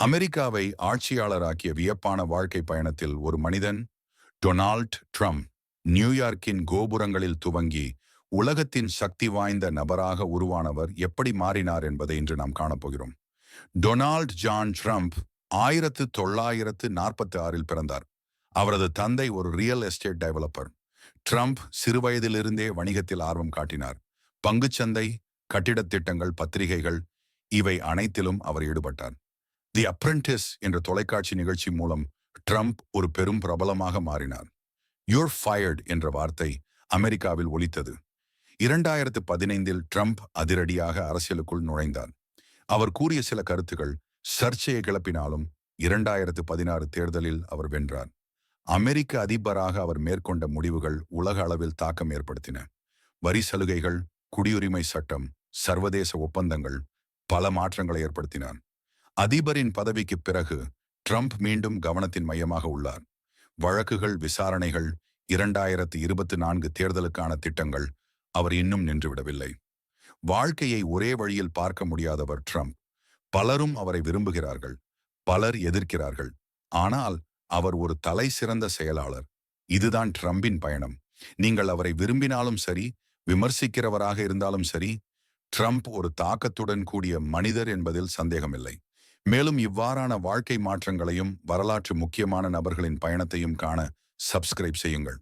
அமெரிக்காவை ஆட்சியாளராக்கிய வியப்பான வாழ்க்கை பயணத்தில் ஒரு மனிதன் டொனால்ட் ட்ரம்ப் நியூயார்க்கின் கோபுரங்களில் துவங்கி உலகத்தின் சக்தி வாய்ந்த நபராக உருவானவர் எப்படி மாறினார் என்பதை இன்று நாம் காணப்போகிறோம் டொனால்ட் ஜான் ட்ரம்ப் ஆயிரத்து தொள்ளாயிரத்து நாற்பத்தி ஆறில் பிறந்தார். அவரது தந்தை ஒரு ரியல் எஸ்டேட் டெவலப்பர். ட்ரம்ப் சிறுவயதிலிருந்தே வணிகத்தில் ஆர்வம் காட்டினார். பங்குச்சந்தை கட்டிடத் திட்டங்கள் பத்திரிகைகள் இவை அனைத்திலும் அவர் ஈடுபட்டார். தி அப்ரெண்டிஸ் என்ற தொலைக்காட்சி நிகழ்ச்சி மூலம் ட்ரம்ப் ஒரு பெரும் பிரபலமாக மாறினார். யூர் ஃபயர்ட் என்ற வார்த்தை அமெரிக்காவில் ஒலித்தது. இரண்டாயிரத்து பதினைந்தில் ட்ரம்ப் அதிரடியாக அரசியலுக்குள் நுழைந்தார். அவர் கூறிய சில கருத்துகள் சர்ச்சையை கிளப்பினாலும் இரண்டாயிரத்து பதினாறு தேர்தலில் அவர் வென்றார். அமெரிக்க அதிபராக அவர் மேற்கொண்ட முடிவுகள் உலக அளவில் தாக்கம் ஏற்படுத்தின. வரி சலுகைகள் குடியுரிமை சட்டம் சர்வதேச ஒப்பந்தங்கள் பல மாற்றங்களை ஏற்படுத்தினார் அதிபரின் பதவிக்கு பிறகு ட்ரம்ப் மீண்டும் கவனத்தின் மையமாக உள்ளார். வழக்குகள் விசாரணைகள் இரண்டாயிரத்து இருபத்தி நான்கு தேர்தலுக்கான திட்டங்கள் அவர் இன்னும் நின்றுவிடவில்லை. வாழ்க்கையை ஒரே வழியில் பார்க்க முடியாதவர் ட்ரம்ப். பலரும் அவரை விரும்புகிறார்கள் பலர் எதிர்க்கிறார்கள். ஆனால் அவர் ஒரு தலை சிறந்த செயலாளர். இதுதான் ட்ரம்பின் பயணம். நீங்கள் அவரை விரும்பினாலும் சரி விமர்சிக்கிறவராக இருந்தாலும் சரி ட்ரம்ப் ஒரு தாக்கத்துடன் கூடிய மனிதர் என்பதில் சந்தேகமில்லை. மேலும் இவ்வாறான வாழ்க்கை மாற்றங்களையும் வரலாற்று முக்கியமான நபர்களின் பயணத்தையும் காண சப்ஸ்கிரைப் செய்யுங்கள்.